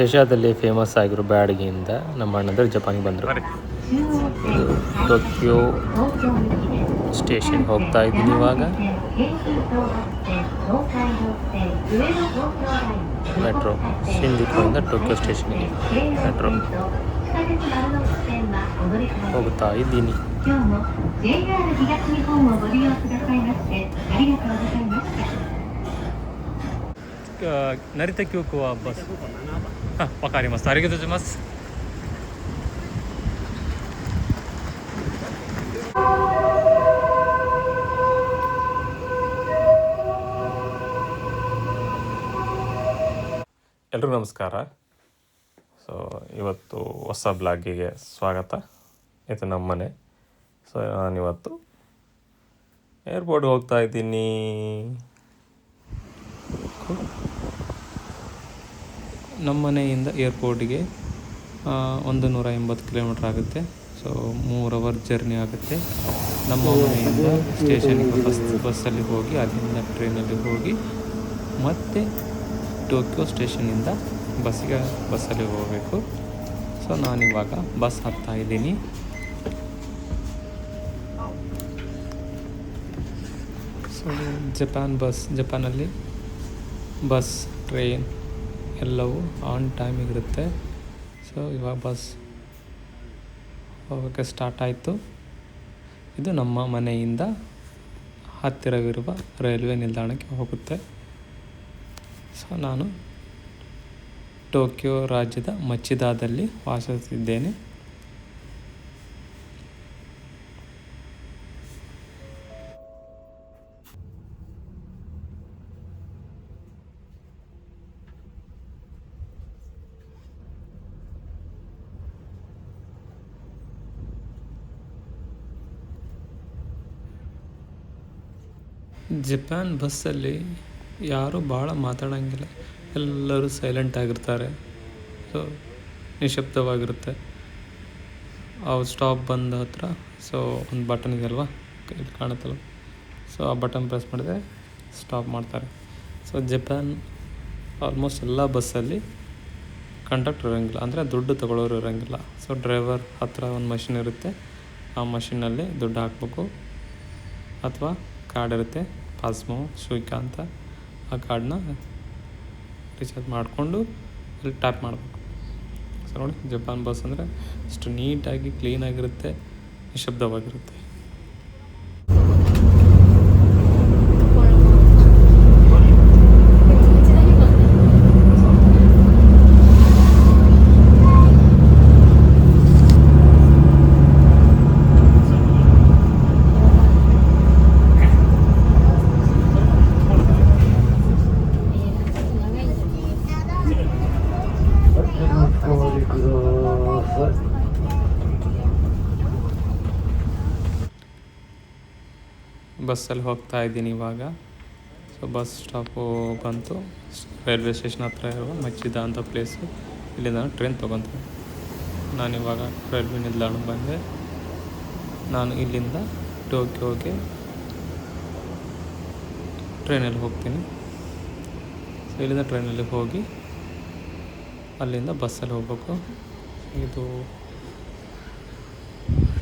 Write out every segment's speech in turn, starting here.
ಏಷ್ಯಾದಲ್ಲಿ ಫೇಮಸ್ ಆಗಿರೋ ಬ್ಯಾಡಗಿಯಿಂದ ನಮ್ಮ ಅಣ್ಣಂದ್ರೆ ಜಪಾನಿಗೆ ಬಂದರು. ಟೋಕಿಯೋ ಸ್ಟೇಷನ್ ಹೋಗ್ತಾ ಇದ್ದೀನಿ ಇವಾಗ. ಮೆಟ್ರೋ ಸಿಂಧುಕಿಂದ ಟೋಕಿಯೋ ಸ್ಟೇಷನ್ಗೆ ಮೆಟ್ರೋ. ಹೋಗ್ತಾ ಇದ್ದೀನಿ. ನರಿತ ಕ್ಯೂಕುವ ಬಸ್. JR 東日本をご利用くださいましてありがとうございました 成田空港はバスあわかりますありがとうございますಎಲ್ರಿಗೂ ನಮಸ್ಕಾರ ಸೊ ಇವತ್ತು ಹೊಸ ಬ್ಲಾಗಿಗೆ ಸ್ವಾಗತ ಇದು ನಮ್ಮ ಮನೆ ಸೊ ನಾನಿವತ್ತು ಏರ್ಪೋರ್ಟ್ಗೆ ಹೋಗ್ತಾ ಇದ್ದೀನಿ ನಮ್ಮ ಮನೆಯಿಂದ ಏರ್ಪೋರ್ಟಿಗೆ ಒಂದು ನೂರ ಎಂಬತ್ತು ಕಿಲೋಮೀಟ್ರ್ ಆಗುತ್ತೆ. ಸೊ ಮೂರು ಅವರ್ ಜರ್ನಿ ಆಗುತ್ತೆ. ನಮ್ಮ ಮನೆಯಿಂದ ಸ್ಟೇಷನ್ಗೆ ಬಸ್ ಬಸ್ಸಲ್ಲಿ ಹೋಗಿ ಅಲ್ಲಿಂದ ಟ್ರೈನಲ್ಲಿ ಹೋಗಿ ಮತ್ತೆ ಟೋಕಿಯೋ ಸ್ಟೇಷನಿಂದ ಬಸ್ಸಿಗೆ ಬಸ್ಸಲ್ಲಿ ಹೋಗಬೇಕು. ಸೊ ನಾನಿವಾಗ ಬಸ್ ಹತ್ತಾ ಇದ್ದೀನಿ. ಸೊ ಜಪಾನ್ ಬಸ್ ಜಪಾನಲ್ಲಿ ಬಸ್ ಟ್ರೈನ್ ಎಲ್ಲವೂ ಆನ್ ಟೈಮಿಗಿರುತ್ತೆ ಸೊ ಇವಾಗ ಬಸ್ ಹೋಗೋಕ್ಕೆ ಸ್ಟಾರ್ಟ್ ಆಯಿತು. ಇದು ನಮ್ಮ ಮನೆಯಿಂದ ಹತ್ತಿರವಿರುವ ರೈಲ್ವೆ ನಿಲ್ದಾಣಕ್ಕೆ ಹೋಗುತ್ತೆ. ಸೊ ನಾನು ಟೋಕಿಯೋ ರಾಜ್ಯದ ಮಚ್ಚಿದಾದಲ್ಲಿ ವಾಸಿಸುತ್ತಿದ್ದೇನೆ. ಜಪಾನ್ ಬಸ್ಸಲ್ಲಿ ಯಾರೂ ಭಾಳ ಮಾತಾಡೋಂಗಿಲ್ಲ. ಎಲ್ಲರೂ ಸೈಲೆಂಟ್ ಆಗಿರ್ತಾರೆ. ಸೊ ನಿಶಬ್ದವಾಗಿರುತ್ತೆ ಆ ಸ್ಟಾಪ್ ಬಂದ ಹತ್ರ ಸೊ ಒಂದು ಬಟನ್ ಇದೆಯಲ್ವಾ ಇಲ್ಲಿ ಕಾಣುತ್ತಲ್ಲ ಸೊ ಆ ಬಟನ್ ಪ್ರೆಸ್ ಮಾಡಿದ್ರೆ ಸ್ಟಾಪ್ ಮಾಡ್ತಾರೆ. ಸೊ ಜಪಾನ್ ಆಲ್ಮೋಸ್ಟ್ ಎಲ್ಲ ಬಸ್ಸಲ್ಲಿ ಕಂಡಕ್ಟರ್ ಇರೋಂಗಿಲ್ಲ. ಅಂದರೆ ದುಡ್ಡು ತಗೊಳ್ಳೋರು ಇರೋಂಗಿಲ್ಲ. ಸೊ ಡ್ರೈವರ್ ಹತ್ರ ಒಂದು ಮಷಿನ್ ಇರುತ್ತೆ. ಆ ಮಷಿನಲ್ಲಿ ದುಡ್ಡು ಹಾಕ್ಬೇಕು. ಅಥವಾ ಕಾರ್ಡ್ ಇರುತ್ತೆ. ಪಾಸ್ಮೋ ಶುಲ್ಕ ಅಂತ ಆ ಕಾರ್ಡನ್ನ ರೀಚಾರ್ಜ್ ಮಾಡಿಕೊಂಡು ಅಲ್ಲಿ ಟ್ಯಾಪ್ ಮಾಡಬೇಕು. ಸೊ ನೋಡಿ, ಜಪಾನ್ ಬಸ್ ಅಂದರೆ ಅಷ್ಟು ನೀಟಾಗಿ ಕ್ಲೀನಾಗಿರುತ್ತೆ ನಿಶಬ್ದವಾಗಿರುತ್ತೆ ಬಸ್ಸಲ್ಲಿ ಹೋಗ್ತಾ ಇದ್ದೀನಿ ಇವಾಗ. ಸೊ ಬಸ್ ಸ್ಟಾಪು ಬಂತು. ರೈಲ್ವೆ ಸ್ಟೇಷನ್ ಹತ್ರ ಇರುವ ಮಚ್ಚಿದ ಅಂತ ಪ್ಲೇಸು ಇಲ್ಲಿಂದ ಟ್ರೈನ್ ತೊಗೊತೀನಿ ನಾನಿವಾಗ ರೈಲ್ವೆ ನಿಲ್ದಾಣ ಬಂದೆ. ನಾನು ಇಲ್ಲಿಂದ ಟೋಕಿಯೋಗೆ ಟ್ರೈನಲ್ಲಿ ಹೋಗ್ತೀನಿ. ಸೊ ಇಲ್ಲಿಂದ ಟ್ರೈನಲ್ಲಿ ಹೋಗಿ ಅಲ್ಲಿಂದ ಬಸ್ಸಲ್ಲಿ ಹೋಗಬೇಕು. ಇದು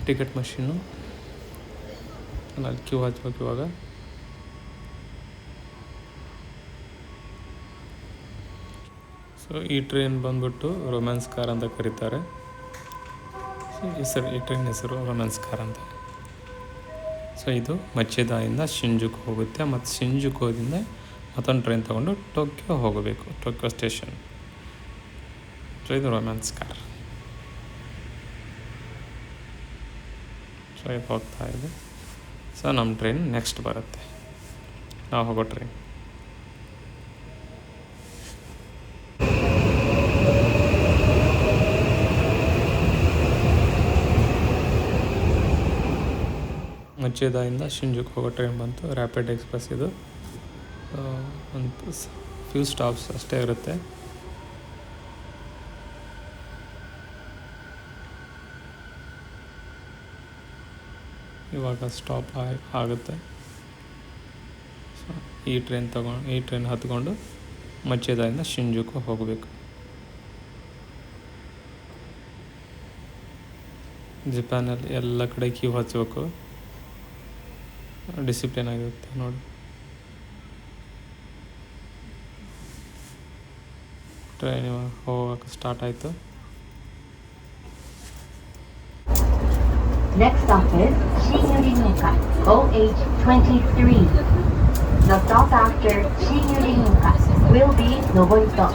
ಟಿಕೆಟ್ ಮಷೀನು ನಾನು ಅಲ್ಲಿ ಕ್ಯೂ ಹಚ್ಬೇಕು ಇವಾಗ. ಸೊ ಈ ಟ್ರೈನ್ ಬಂದ್ಬಿಟ್ಟು ರೊಮ್ಯಾನ್ಸ್ ಕಾರ್ ಅಂತ ಕರೀತಾರೆ. ಸೊ ಹೆಸರು ಈ ಟ್ರೈನ್ ಹೆಸರು ರೊಮ್ಯಾನ್ಸ್ ಕಾರ್ ಅಂತ. ಸೊ ಇದು ಮಚ್ಚೆದಾಯಿಂದ ಶಿಂಜುಕು ಹೋಗುತ್ತೆ. ಮತ್ತು ಶಿಂಜುಕೋದಿಂದ ಮತ್ತೊಂದು ಟ್ರೈನ್ ತೊಗೊಂಡು ಟೋಕಿಯೋ ಹೋಗಬೇಕು ಟೋಕಿಯೋ ಸ್ಟೇಷನ್ ಸೊ ಇದು ರೊಮ್ಯಾನ್ಸ್ ಕಾರ್ ಸೊ ಇದು ಹೋಗ್ತಾ ಇದೆ. ಸೊ ನಮ್ಮ ಟ್ರೈನ್ ನೆಕ್ಸ್ಟ್ ಬರುತ್ತೆ. ನಾವು ಹೋಗೋ ಟ್ರೈನ್ ಮಚ್ಚೇದಾಯಿಂದ ಶಿಂಜುಕ್ ಹೋಗೋ ಟ್ರೈನ್ ಬಂತು. ರ್ಯಾಪಿಡ್ ಎಕ್ಸ್ಪ್ರೆಸ್ ಇದು. ಒಂದು ಫ್ಯೂ ಸ್ಟಾಪ್ಸ್ ಅಷ್ಟೇ ಇರುತ್ತೆ. ಇವಾಗ ಸ್ಟಾಪ್ ಆಗುತ್ತೆ. ಸೊ ಈ ಟ್ರೈನ್ ತಗೊಂಡು, ಈ ಟ್ರೈನ್ ಹತ್ಕೊಂಡು ಮಚ್ಚೆದಾಯಿಂದ ಶಿಂಜುಕು ಹೋಗಬೇಕು. ಜಪಾನಲ್ಲಿ ಎಲ್ಲ ಕಡೆ ಕ್ಯೂ ಹಚ್ಚಬೇಕು ಡಿಸಿಪ್ಲಿನ್ ಆಗಿರುತ್ತೆ ನೋಡಿ. ಟ್ರೈನ್ ಹೋಗೋಕೆ ಸ್ಟಾರ್ಟ್ ಆಯಿತು. Next stop is Shinyurinouka, OH23. The stop after Shinyurinouka will be Noborito.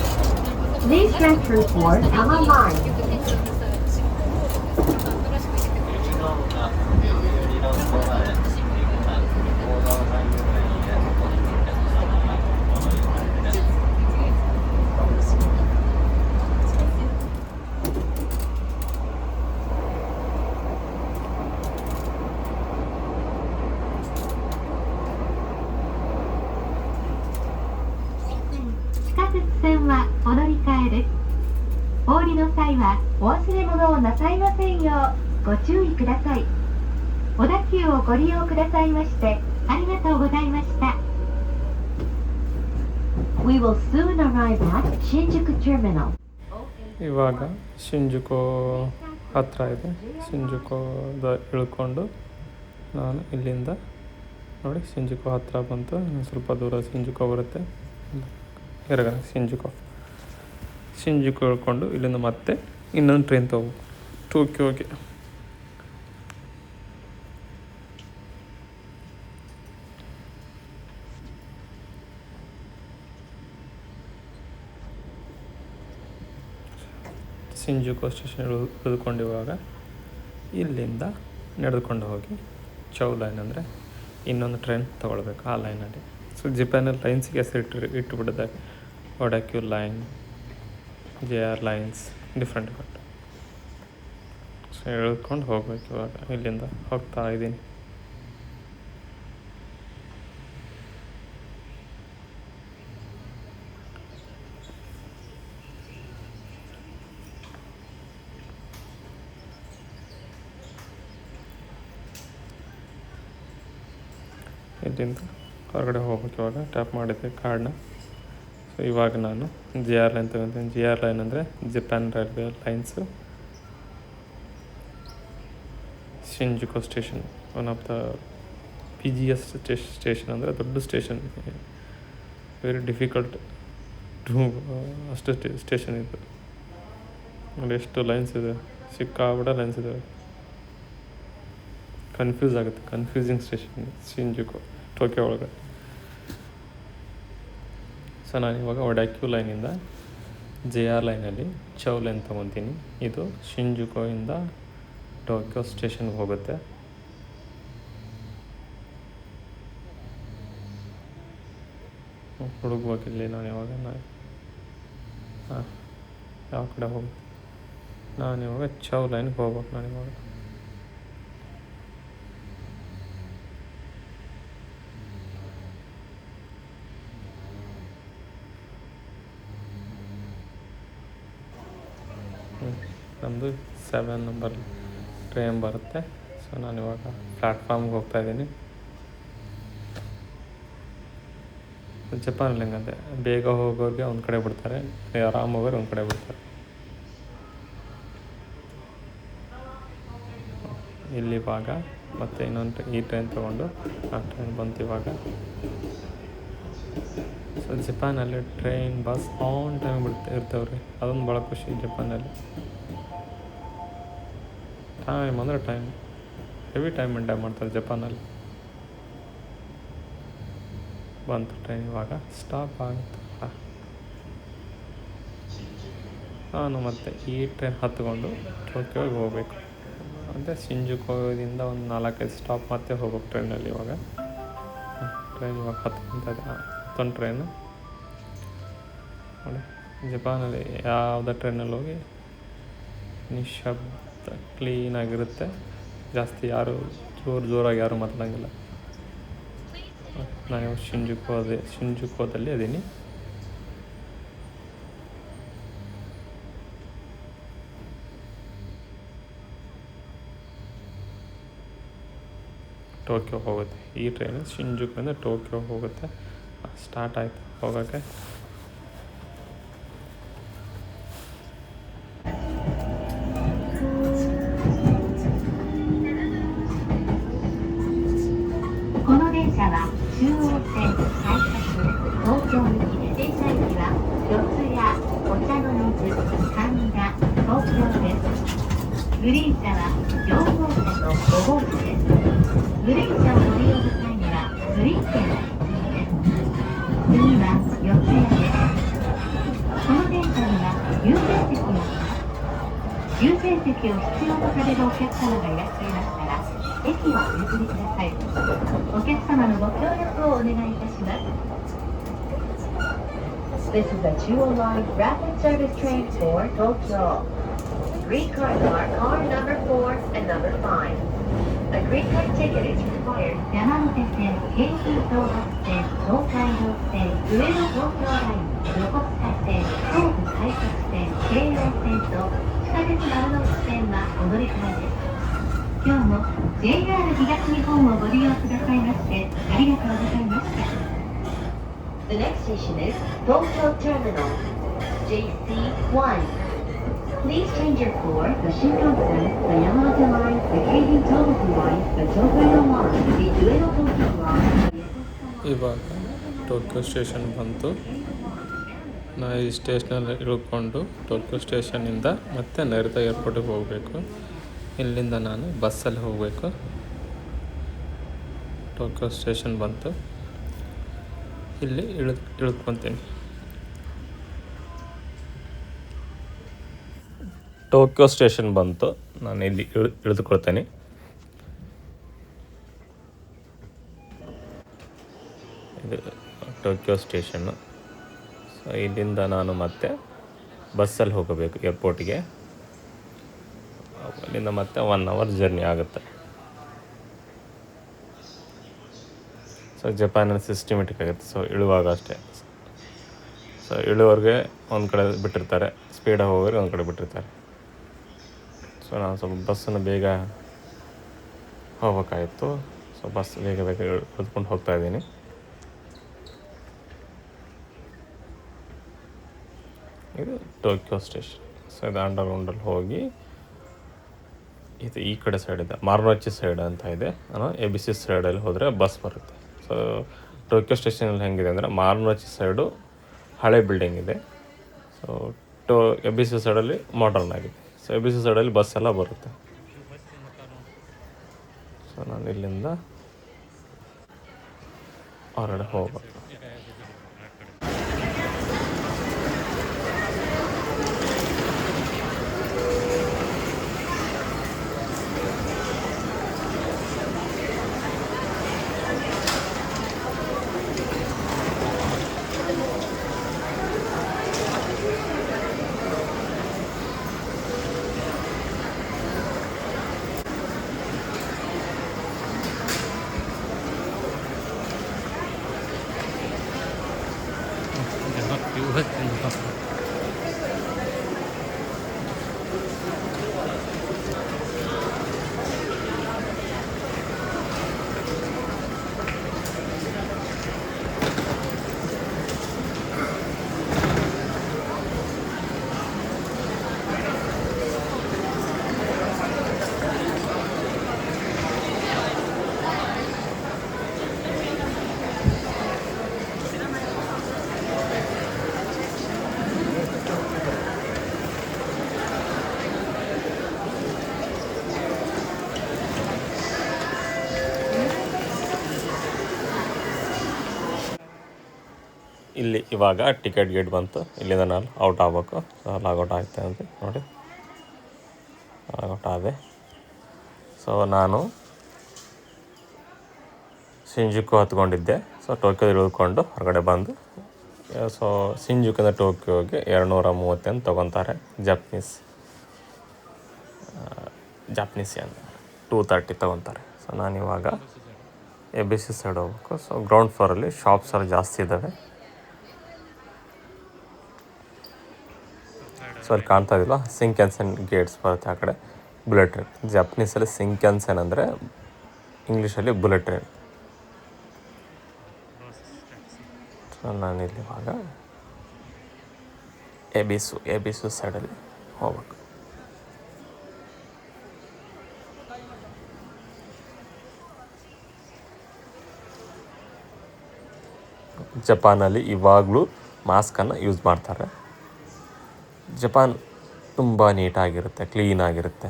Please transfer for Tama Line. 鉄線はお乗り換えです。お降りの際はお忘れ物をなさいませんようご注意ください。小田急をご利用くださいましてありがとうございました。We will soon arrive at Shinjuku Terminal. ಇವಾಗ ಶಿಂಜುಕೋ ಹತ್ರ ಇದೆ ಶಿಂಜುಕೋದ ಇಳ್ಕೊಂಡು ನಾನು ಇಲ್ಲಿಂದ ನೋಡಿ ಶಿಂಜುಕೋ ಹತ್ರ ಬಂತು ಇನ್ನು ಸ್ವಲ್ಪ ದೂರ ಶಿಂಜುಕೋ ಬರುತ್ತೆ ಎರಗ ಸಿಂಜುಕೋ ಶಿಂಜುಕೋ ಹೇಳ್ಕೊಂಡು ಇಲ್ಲಿಂದ ಮತ್ತೆ ಇನ್ನೊಂದು ಟ್ರೈನ್ ತೊಗೋಬೇಕು ಟೋಕಿಯೋಗೆ ಸಿಂಜುಕೋ ಸ್ಟೇಷನ್ ಇಳಿದು ಇಳಿದುಕೊಂಡಿರುವಾಗ ಇಲ್ಲಿಂದ ನಡೆದುಕೊಂಡು ಹೋಗಿ ಚೌ ಲೈನ್ ಅಂದರೆ ಇನ್ನೊಂದು ಟ್ರೈನ್ ತೊಗೊಳ್ಬೇಕು ಆ ಲೈನಲ್ಲಿ ಸೊ ಜಪಾನಲ್ಲಿ ಲೈನ್ಸಿಗೆ ಹೆಸರಿಟ್ಟು ಇಟ್ಟುಬಿಟ್ಟಿದ್ದಾರೆ Odakyu line J R lines different different so ಹೇಳ್ಕೊಂಡು ಹೋಗ್ಬೇಕು ಇವಾಗ. ಇಲ್ಲಿಂದ ಹೋಗ್ತಾ ಇದ್ದೀನಿ. ಇಲ್ಲಿಂದ ಹೊರಗಡೆ ಹೋಗ್ಬೇಕು ಇವಾಗ. ಟ್ಯಾಪ್ ಮಾಡಿದ್ದೆ ಕಾರ್ಡ್ನ ಇವಾಗ ನಾನು ಜಿ ಆರ್ ಲೈನ್ ತಗೊಂತೀನಿ. ಜಿ ಆರ್ ಲೈನ್ ಅಂದರೆ Japan railway lines Shinjuku station one of the P G S station ಅಂದರೆ ದೊಡ್ಡ ಸ್ಟೇಷನ್ ವೆರಿ ಡಿಫಿಕಲ್ಟ್ ಟು ಅಷ್ಟು ಸ್ಟೇಷನ್ ಇದು. ನೋಡಿ ಎಷ್ಟು ಲೈನ್ಸ್ ಇದೆ. ಸಿಕ್ಕಾಬಿಡ ಲೈನ್ಸ್ ಇದೆ. ಕನ್ಫ್ಯೂಸ್ ಆಗುತ್ತೆ. ಕನ್ಫ್ಯೂಸಿಂಗ್ ಸ್ಟೇಷನ್ ಶಿಂಜುಕೋ ಟೋಕಿಯೋ ಒಳಗೆ. ಸೊ ನಾನು ಇವಾಗ ಒಡಾಕ್ಯೂ ಲೈನಿಂದ ಜೆ ಆರ್ ಲೈನಲ್ಲಿ ಚೌ ಲೈನ್ ತೊಗೊತೀನಿ. ಇದು ಶಿಂಜುಕೋಯಿಂದ ಟೋಕಿಯೋ ಸ್ಟೇಷನ್ಗೆ ಹೋಗುತ್ತೆ. ಹುಡುಗಿಲ್ಲಿ ನಾನು ಇವಾಗ, ನಾನು ಹಾಂ ಯಾವ ಕಡೆ ಹೋಗಿ ನಾನು ಇವಾಗ ಚೌ ಲೈನ್ಗೆ ಹೋಗ್ಬೇಕು ನಾನು ಇವಾಗ. ನಮ್ಮದು ಸೆವೆನ್ ನಂಬರ್ ಟ್ರೈನ್ ಬರುತ್ತೆ. ಸೊ ನಾನು ಇವಾಗ ಪ್ಲ್ಯಾಟ್ಫಾರ್ಮ್ಗೆ ಹೋಗ್ತಾ ಇದ್ದೀನಿ. ಜಪಾನಲ್ಲಿ ಹೆಂಗಂತೆ. ಬೇಗ ಹೋಗೋರಿಗೆ ಒಂದು ಕಡೆ ಬಿಡ್ತಾರೆ. ಆರಾಮ ಹೋಗೋರು ಒಂದು ಕಡೆ ಬಿಡ್ತಾರೆ. ಇಲ್ಲಿ ಇವಾಗ ಮತ್ತೆ ಇನ್ನೊಂದು ಈ ಟ್ರೈನ್ ತೊಗೊಂಡು ಆ ಟ್ರೈನ್ ಬಂತು ಇವಾಗ. ಸೊ ಜಪಾನಲ್ಲಿ ಟ್ರೈನ್ ಬಸ್ ಆನ್ ಟೈಮ್ ಬಿಡ್ತಾ ಇರ್ತವ್ರಿ. ಅದೊಂದು ಭಾಳ ಖುಷಿ ಜಪಾನಲ್ಲಿ ಟೈಮ್ ಅಂದರೆ ಟೈಮ್ ಹೆವಿ ಟೈಮ್ ಮೇಂಟೈನ್ ಮಾಡ್ತಾರೆ ಜಪಾನಲ್ಲಿ. ಬಂತು ಟ್ರೈನ್ ಇವಾಗ. ಸ್ಟಾಪ್ ಆಗುತ್ತೆ. ನಾನು ಮತ್ತೆ ಈ ಟ್ರೈನ್ ಹತ್ಕೊಂಡು ಟೋಕಿಯೋಗೆ ಹೋಗಬೇಕು. ಮತ್ತು ಸಿಂಜುಕೋದಿಂದ ಒಂದು ನಾಲ್ಕೈದು ಸ್ಟಾಪ್ ಮತ್ತೆ ಹೋಗೋಕೆ ಟ್ರೈನಲ್ಲಿ ಇವಾಗ. ಟ್ರೈನ್ ಇವಾಗ ಹತ್ಕೊಂತ ಹತ್ತೊಂದು ಟ್ರೈನು ನೋಡಿ, ಜಪಾನಲ್ಲಿ ಯಾವುದೇ ಟ್ರೈನಲ್ಲಿ ಹೋಗಿ ನಿಶಬ್ದ ಕ್ಲೀನಾಗಿರುತ್ತೆ ಜಾಸ್ತಿ ಯಾರು ಜೋರು ಜೋರಾಗಿ ಯಾರು ಮಾತಾಡೋಂಗಿಲ್ಲ. ನಾನು ಶಿಂಜುಕೋ ಶಿಂಜುಕೋದಲ್ಲಿ ಅದೀನಿ ಟೋಕಿಯೋ ಹೋಗುತ್ತೆ. ಈ ಟ್ರೈನು ಶಿಂಜುಕಿಂದ ಟೋಕಿಯೋ ಹೋಗುತ್ತೆ. ಸ್ಟಾರ್ಟ್ ಆಯಿತು. ಹೋಗೋಕ್ಕೆ 停車駅は四谷お茶の水神田東京ですグリーン車は4号車と5号車ですグリーン車を乗り降りる際にはグリーン券が必要です次は四谷ですこの電車には優先席があります優先席を必要とされるお客様がいらっしゃいましたら駅をお譲りくださいお客様のご協力をお願いいたします。This is a Chuo Line rapid service train for Tokyo. Green cards are car number 4 and number 5. A green card ticket is required. 山手線、京浜東北線、東海道線、上野東京ライン、横須賀線、東武快速線、京葉線と地下鉄丸の内線はお乗り換えです。今日も JR 東日本をご利用くださいましてありがとうございました。The next station is Tokyo Terminal, JC1. Please change your floor, the Shinkansen, the Yamanote Line, the KB Tohoku Line, the Tokyo Line, the Ueno Tokyo Line, ಇವಾಗ Tokyo station ಬಂತು ನಾ ಈ ಸ್ಟೇಷನಲ್ಲಿ ಇಳ್ಕೊಂಡು Tokyo ಸ್ಟೇಷನಿಂದ ಮತ್ತೆ ನೈಋತ್ಯ ಏರ್ಪೋರ್ಟಿಗೆ ಹೋಗಬೇಕು ಇಲ್ಲಿಂದ ನಾನು ಬಸ್ಸಲ್ಲಿ ಹೋಗಬೇಕು ಟೋಕ್ಯೋ ಸ್ಟೇಷನ್ ಬಂತು ಇಲ್ಲಿ ಇಳಿದು ಇಳ್ಕೊತೀನಿ. ಟೋಕಿಯೋ ಸ್ಟೇಷನ್ ಬಂತು. ನಾನು ಇಲ್ಲಿ ಇಳಿ, ಇಳಿದುಕೊಳ್ತೇನೆ. ಇದು ಟೋಕಿಯೋ ಸ್ಟೇಷನ್ನು. ಸೊ ಇಲ್ಲಿಂದ ನಾನು ಮತ್ತೆ ಬಸ್ಸಲ್ಲಿ ಹೋಗಬೇಕು ಏರ್ಪೋರ್ಟಿಗೆ ಅಲ್ಲಿಂದ ಮತ್ತೆ ಒನ್ ಅವರ್ ಜರ್ನಿ ಆಗುತ್ತೆ. ಸೊ ಜಪಾನಲ್ಲಿ ಸಿಸ್ಟಮೆಟಿಕ್ ಆಗುತ್ತೆ ಸೊ ಇಳುವಾಗ ಅಷ್ಟೇ ಸೊ ಇಳುವರೆಗೆ ಒಂದು ಕಡೆ ಬಿಟ್ಟಿರ್ತಾರೆ ಸ್ಪೀಡಾಗಿ ಹೋಗೋರಿಗೆ ಒಂದು ಕಡೆ ಬಿಟ್ಟಿರ್ತಾರೆ ಸೊ ನಾನು ಸ್ವಲ್ಪ ಬಸ್ಸನ್ನು ಬೇಗ ಹೋಗ್ಬೇಕಾಗಿತ್ತು ಸೊ ಬಸ್ ಬೇಗ ಬೇಗ ಕುತ್ಕೊಂಡು ಹೋಗ್ತಾ ಇದ್ದೀನಿ ಇದು ಟೋಕಿಯೋ ಸ್ಟೇಷನ್ ಸೊ ಇದು ಅಂಡರ್ಗ್ರೌಂಡಲ್ಲಿ ಹೋಗಿ ಇದು ಈ ಕಡೆ ಸೈಡ್ ಇದೆ ಮಾರ್ನೋಚಿ ಸೈಡ್ ಅಂತ ಇದೆ ನಾನು ಎ ಬಿ ಸಿ ಸೈಡಲ್ಲಿ ಹೋದರೆ ಬಸ್ ಬರುತ್ತೆ ಸೊ ಟೋಕ್ಯೋ ಸ್ಟೇಷನಲ್ಲಿ ಹೆಂಗಿದೆ ಅಂದರೆ ಮಾರ್ನೋಚಿ ಸೈಡು ಹಳೆ ಬಿಲ್ಡಿಂಗ್ ಇದೆ. So to A B C ಸೈಡಲ್ಲಿ ಮಾಡರ್ನ್ ಆಗಿದೆ. ಸೊ ಎ ಬಿ ಸಿ ಸೈಡಲ್ಲಿ ಬಸ್ ಎಲ್ಲ ಬರುತ್ತೆ. ಸೊ ನಾನು ಇಲ್ಲಿಂದ ಹೊರಗಡೆ ಹೋಗ್ಬೇಕು ಇಲ್ಲಿ ಇವಾಗ ಟಿಕೆಟ್ ಗೇಟ್ ಬಂತು. ಇಲ್ಲಿಂದ ನಾನು ಔಟ್ ಆಗ್ಬೇಕು. ಸೊ ಲಾಗೌಟ್ ಆಗ್ತಾ ಅಂತ ನೋಡಿ. ಲಾಗೌಟ್ ಆದೆ. ಸೊ ನಾನು ಸಿಂಜುಕು ಹತ್ಕೊಂಡಿದ್ದೆ. ಸೊ ಟೋಕಿಯೋ ಇಳಿದುಕೊಂಡು ಹೊರಗಡೆ ಬಂದು ಸೊ ಸಿಂಜುಕಿಂದ ಟೋಕಿಯೋಗೆ ಎರಡುನೂರ ಅಂತ ತೊಗೊತಾರೆ. ಜಪ್ನೀಸ್ ಅಂತ ಟೂ ತರ್ಟಿ ತೊಗೊತಾರೆ. ಸೊ ನಾನಿವಾಗ ಎ ಬಿ ಸಿ ಸೈಡ್ ಹೋಗ್ಬೇಕು. ಸೊ ಗ್ರೌಂಡ್ ಫ್ಲೋರಲ್ಲಿ ಶಾಪ್ಸ್ ಎಲ್ಲ ಜಾಸ್ತಿ ಇದ್ದಾವೆ. ಸೊ ಅಲ್ಲಿ ಕಾಣ್ತಾ ಇದಿಲ್ಲ ಸಿಂಕ್ಯಾನ್ಸನ್ ಗೇಟ್ಸ್ ಬರುತ್ತೆ ಆ ಕಡೆ ಬುಲೆಟ್ ಟ್ರೈನ್ ಜಪ್ನೀಸಲ್ಲಿ ಸಿಂಕ್ಯಾನ್ಸನ್ ಅಂದರೆ ಇಂಗ್ಲೀಷಲ್ಲಿ ಬುಲೆಟ್ ಟ್ರೈನ್ ನಾನಿಲ್ಲಿ ಇವಾಗ ಎಬಿಸು ಎಬಿಸು ಸೈಡಲ್ಲಿ ಹೋಗ್ಬೇಕು. ಜಪಾನಲ್ಲಿ ಇವಾಗಲೂ ಮಾಸ್ಕನ್ನು ಯೂಸ್ ಮಾಡ್ತಾರೆ. ಜಪಾನ್ ತುಂಬ ನೀಟಾಗಿರುತ್ತೆ ಕ್ಲೀನಾಗಿರುತ್ತೆ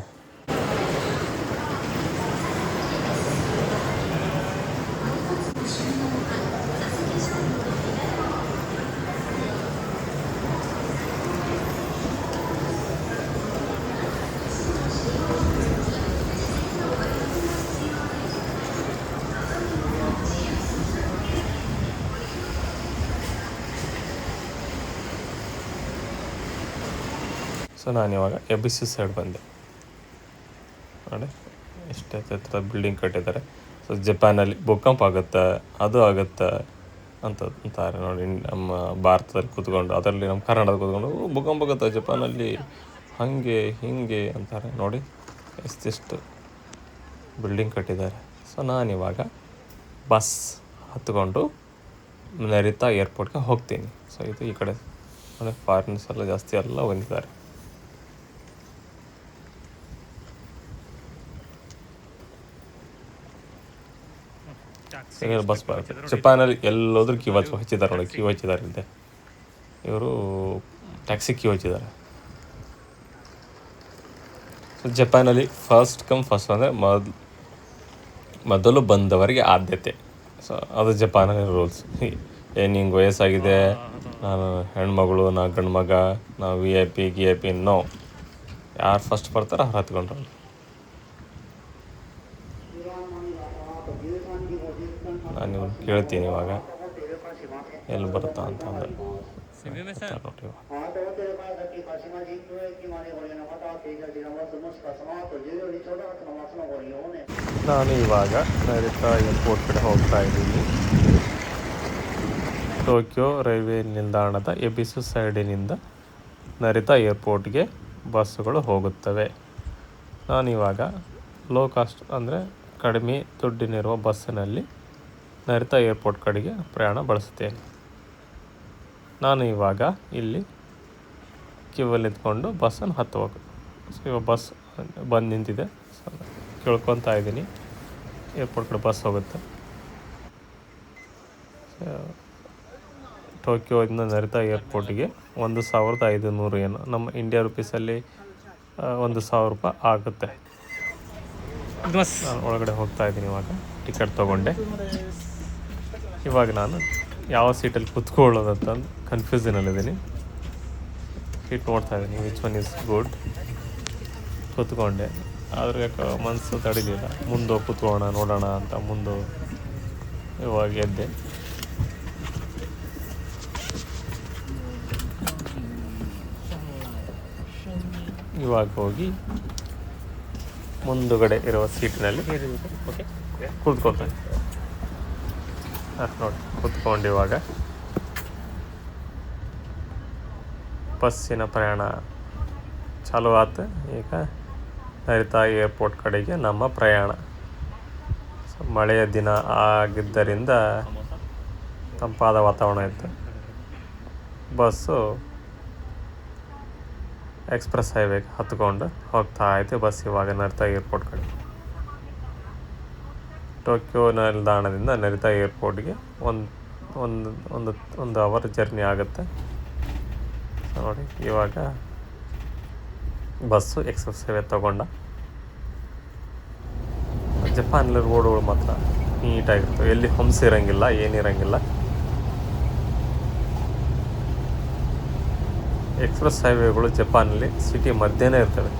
ನಾನಿವಾಗ ಎ ಬಿ ಸಿ ಸೈಡ್ ಬಂದೆ. ನೋಡಿ, ಎಷ್ಟು ಎತ್ತರ ಬಿಲ್ಡಿಂಗ್ ಕಟ್ಟಿದ್ದಾರೆ. ಸೊ, ಜಪಾನಲ್ಲಿ ಭೂಕಂಪ ಆಗುತ್ತೆ, ಅದು ಆಗುತ್ತೆ ಅಂತ, ಅಂತಾರೆ ನೋಡಿ ನಮ್ಮ ಭಾರತದಲ್ಲಿ ಕೂತ್ಕೊಂಡು, ಅದರಲ್ಲಿ ನಮ್ಮ ಕರ್ನಾಟಕ ಕೂತ್ಕೊಂಡು ಭೂಕಂಪ ಆಗುತ್ತೆ, ಜಪಾನಲ್ಲಿ ಹಾಗೆ, ಹೀಗೆ ಅಂತಾರೆ. ನೋಡಿ, ಎಷ್ಟಿಷ್ಟು ಬಿಲ್ಡಿಂಗ್ ಕಟ್ಟಿದ್ದಾರೆ. ಸೊ ನಾನಿವಾಗ ಬಸ್ ಹತ್ಕೊಂಡು ನರಿತಾ ಏರ್ಪೋರ್ಟ್ಗೆ ಹೋಗ್ತೀನಿ. ಸೊ, ಇದು ಈ ಕಡೆ ಅಂದರೆ ಫಾರಿನರ್ಸ್ ಎಲ್ಲ ಜಾಸ್ತಿ ಎಲ್ಲ ಬಂದಿದ್ದಾರೆ. ಈಗ ಬಸ್ ಬರುತ್ತೆ. ಜಪಾನಲ್ಲಿ ಎಲ್ಲೋದ್ರೂ ಕ್ಯೂ ಹಚ್ಚಿ ಹಚ್ಚಿದ್ದಾರೆ ನೋಡಿ ಕ್ಯೂ ಹಚ್ಚಿದ್ದಾರೆ ಇದೆ ಇವರು ಟ್ಯಾಕ್ಸಿ ಕ್ಯೂ ಹಚ್ಚಿದ್ದಾರೆ ಸೊ ಜಪಾನಲ್ಲಿ ಫಸ್ಟ್ ಕಮ್ ಫಸ್ಟ್ ಅಂದರೆ ಮೊದ್ ಮೊದಲು ಬಂದವರಿಗೆ ಆದ್ಯತೆ. ಸೊ ಅದು ಜಪಾನಲ್ಲಿ ರೂಲ್ಸ್ ಏನು ಹಿಂಗೆ ವಯಸ್ಸಾಗಿದೆ. ನಾನು ಹೆಣ್ಮಗಳು ನಾ ಗಂಡು ಮಗ ನಾ ವಿ ಐ ಪಿ ಗಿ ಐ ಪಿ ನೋ ಯಾರು ಫಸ್ಟ್ ಬರ್ತಾರೋ ಅವ್ರು ಹತ್ಕೊಂಡ್ರು. ನಾನು ಹೇಳ್ತೀನಿ ಕೇಳ್ತೀನಿ ಇವಾಗ. ಎಲ್ಲಿ ಬರುತ್ತಾ ಅಂತ ನಾನು ಇವಾಗ ನೈಋತ್ಯ ಏರ್ಪೋರ್ಟ್ ಕಡೆ ಹೋಗ್ತಾ ಇದ್ದೀನಿ. ಟೋಕಿಯೋ ರೈಲ್ವೆ ನಿಲ್ದಾಣದ ಎಬಿಸು ಸೈಡಿನಿಂದ ನರಿತ ಏರ್ಪೋರ್ಟ್ಗೆ ಬಸ್ಸುಗಳು ಹೋಗುತ್ತವೆ. ನಾನು ನಾನಿವಾಗ ಲೋ ಕಾಸ್ಟ್ ಅಂದರೆ ಕಡಿಮೆ ದುಡ್ಡಿನಿರುವ ಬಸ್ಸಿನಲ್ಲಿ ನರಿತಾ ಏರ್ಪೋರ್ಟ್ ಕಡೆಗೆ ಪ್ರಯಾಣ ಬಳಸುತ್ತೇನೆ. ನಾನು ಇವಾಗ ಇಲ್ಲಿ ಕ್ಯೂವಲ್ಲಿ ನಿಂತ್ಕೊಂಡು ಬಸ್ಸನ್ನು ಹತ್ತಬೇಕು ಸೊ ಇವಾಗ ಬಸ್ ಬಂದು ನಿಂತಿದೆ. ಸೊ ಕೇಳ್ಕೊತಾ ಇದ್ದೀನಿ. ಏರ್ಪೋರ್ಟ್ ಕಡೆ ಬಸ್ ಹೋಗುತ್ತೆ. ಟೋಕಿಯೋ ಟೋಕಿಯೋದಿಂದ ನರಿತ ಏರ್ಪೋರ್ಟಿಗೆ ಒಂದು ಸಾವಿರದ ಐದು ನೂರು ಏನು. ನಮ್ಮ ಇಂಡಿಯಾ ರುಪೀಸಲ್ಲಿ ಒಂದು ಸಾವಿರ ರೂಪಾಯಿ ಆಗುತ್ತೆ. ನಾನು ಒಳಗಡೆ ಹೋಗ್ತಾ ಇದ್ದೀನಿ ಇವಾಗ. ಟಿಕೆಟ್ ತೊಗೊಂಡೆ. ಇವಾಗ ನಾನು ಯಾವ ಸೀಟಲ್ಲಿ ಕುತ್ಕೊಳ್ಳೋದಂತ ಕನ್ಫ್ಯೂಸನಲ್ಲಿದ್ದೀನಿ ಸೀಟ್ ನೋಡ್ತಾ ಇದ್ದೀನಿ. ವಿಚ್ ಒನ್ ಇಸ್ ಗುಡ್ ಕೂತ್ಕೊಂಡೆ. ಆದ್ರೆ ಯಾಕೋ ಮನಸ್ಸು ತಡಿಲಿಲ್ಲ. ಮುಂದೆ ಕುತ್ಕೋಣ ನೋಡೋಣ ಅಂತ ಮುಂದೆ ಇವಾಗ ಎದ್ದೆ. ಇವಾಗ ಹೋಗಿ ಮುಂದುಗಡೆ ಇರುವ ಸೀಟಿನಲ್ಲಿ ಕುತ್ಕೊಳ್ತಾನೆ. ಹಾಂ ನೋಡಿ ಕುತ್ಕೊಂಡು ಇವಾಗ ಬಸ್ಸಿನ ಪ್ರಯಾಣ ಚಾಲು ಆತು. ಈಗ ನರಿತಾ ಏರ್ಪೋರ್ಟ್ ಕಡೆಗೆ ನಮ್ಮ ಪ್ರಯಾಣ. ಸೊ, ಮಳೆಯ ದಿನ ಆಗಿದ್ದರಿಂದ ತಂಪಾದ ವಾತಾವರಣ ಇತ್ತು. ಬಸ್ಸು ಎಕ್ಸ್ಪ್ರೆಸ್ ಹೈವೇಗೆ ಹತ್ಕೊಂಡು ಹೋಗ್ತಾ ಐತೆ ಬಸ್ ಇವಾಗ ನರ್ತಾ ಏರ್ಪೋರ್ಟ್ ಕಡೆ. ಟೋಕಿಯೋ ನಿಲ್ದಾಣದಿಂದ ನರಿತಾ ಏರ್ಪೋರ್ಟ್ಗೆ ಒಂದು ಒಂದು ಒಂದು ಒಂದು ಅವರ್ ಜರ್ನಿ ಆಗುತ್ತೆ. ಸೊ ನೋಡಿ, ಇವಾಗ ಬಸ್ಸು ಎಕ್ಸ್ಪ್ರೆಸ್ ಸೇವೆ ತಗೊಂಡ. ಜಪಾನಲ್ಲಿ ರೋಡ್ಗಳು ಮಾತ್ರ ನೀಟಾಗಿರ್ತವೆ. ಎಲ್ಲಿ ಹಂಸ ಇರಂಗಿಲ್ಲ ಏನಿರಂಗಿಲ್ಲ ಎಕ್ಸ್ಪ್ರೆಸ್ ಹೈವೇಗಳು ಜಪಾನಲ್ಲಿ ಸಿಟಿ ಮಧ್ಯೆನೇ ಇರ್ತವೆ.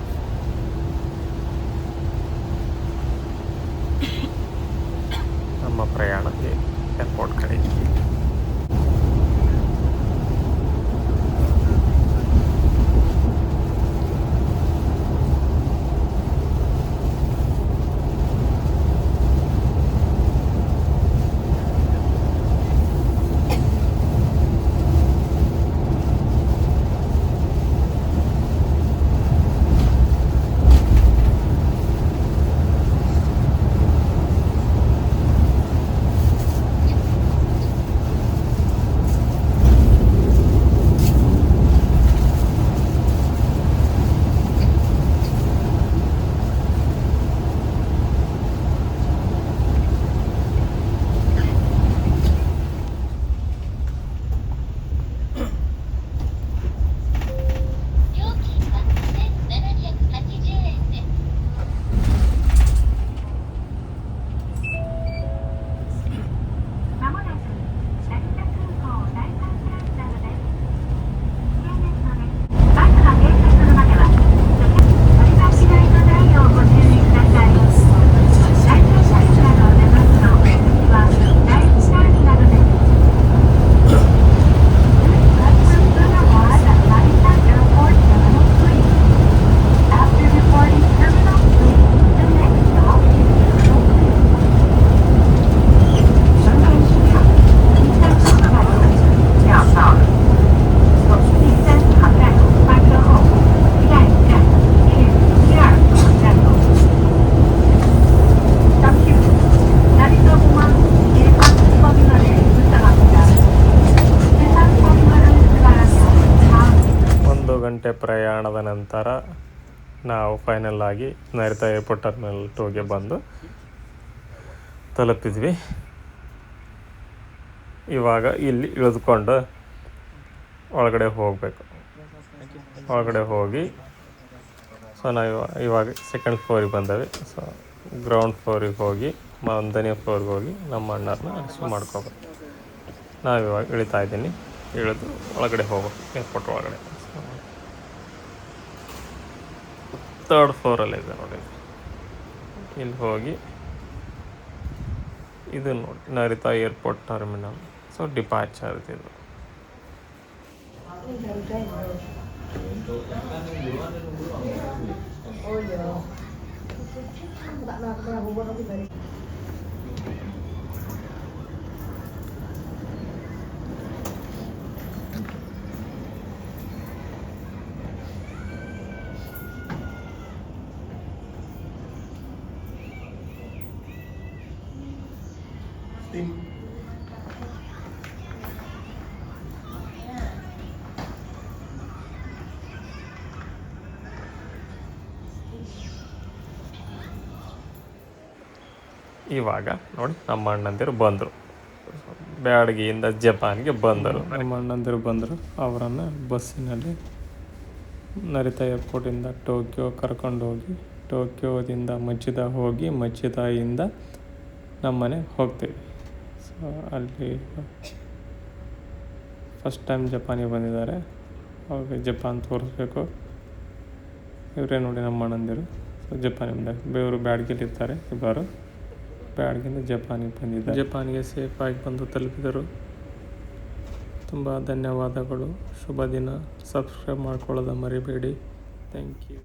ಪ್ರಯಾಣದ ನಂತರ ನಾವು ಫೈನಲ್ ಆಗಿ ನರಿತಾ ಏರ್ಪೋರ್ಟ್ ಟರ್ಮಿನಲ್ ಟೂಗೆ ಬಂದು ತಲುಪಿದ್ವಿ. ಇವಾಗ ಇಲ್ಲಿ ಇಳಿದುಕೊಂಡು ಒಳಗಡೆ ಹೋಗಬೇಕು. ಒಳಗಡೆ ಹೋಗಿ ಸೊ ನಾವು ಇವ- ಇವಾಗ ಸೆಕೆಂಡ್ ಫ್ಲೋರಿಗೆ ಬಂದವೆ. ಸೊ ಗ್ರೌಂಡ್ ಫ್ಲೋರಿಗೆ ಹೋಗಿ ಒಂದನೇ ಫ್ಲೋರಿಗೆ ಹೋಗಿ ನಮ್ಮ ಅಣ್ಣರನ್ನ ರಿಸೀವ್ ಮಾಡ್ಕೋಬೇಕು. ನಾವು ಇವಾಗ ಇಳಿತಾ ಇದ್ದೀನಿ. ಇಳಿದು ಒಳಗಡೆ ಹೋಗಬೇಕು ಏರ್ಪೋರ್ಟ್ ಒಳಗಡೆ. ತರ್ಡ್ ಫ್ಲೋರಲ್ಲಿದೆ ನೋಡಿ. ಇಲ್ಲಿ ಹೋಗಿ ಇದು ನೋಡಿ Narita airport terminal. So departure ಇದು. ಇವಾಗ ನೋಡಿ ನಮ್ಮ ಅಣ್ಣಂದಿರು ಬಂದರು. ಬ್ಯಾಡಗಿಯಿಂದ ಜಪಾನ್ಗೆ ಬಂದರು. ನಮ್ಮ ಅಣ್ಣಂದಿರು ಬಂದರು. ಅವರನ್ನು ಬಸ್ಸಿನಲ್ಲಿ ನರಿತ ಏರ್ಪೋರ್ಟಿಂದ ಟೋಕಿಯೋ ಕರ್ಕೊಂಡು ಹೋಗಿ, ಟೋಕಿಯೋದಿಂದ ಮಚ್ಚಿದ ಹೋಗಿ ಮಚ್ಚಿದಾಯಿಂದ ನಮ್ಮನೆ ಹೋಗ್ತೀವಿ. ಸೊ ಅಲ್ಲಿ ಫಸ್ಟ್ ಟೈಮ್ ಜಪಾನಿಗೆ ಬಂದಿದ್ದಾರೆ. ಅವಾಗ ಜಪಾನ್ ತೋರಿಸ್ಬೇಕು. ಇವರೇ ನೋಡಿ ನಮ್ಮ ಅಣ್ಣಂದಿರು. ಸೊ ಜಪಾನಿಂದ ಬೇವರು ಬ್ಯಾಡ್ಗೆಲಿರ್ತಾರೆ, ಇಬ್ಬರು. ಬ್ಯಾಡ್ಗಿಂದ ಜಪಾನಿಗೆ ಬಂದಿದ್ದಾರೆ. ಜಪಾನಿಗೆ ಸೇಫಾಗಿ ಬಂದು ತಲುಪಿದರು. ತುಂಬ ಧನ್ಯವಾದಗಳು. ಶುಭ ದಿನ. ಸಬ್ಸ್ಕ್ರೈಬ್ ಮಾಡ್ಕೊಳ್ಳೋದ ಮರಿಬೇಡಿ. Thank you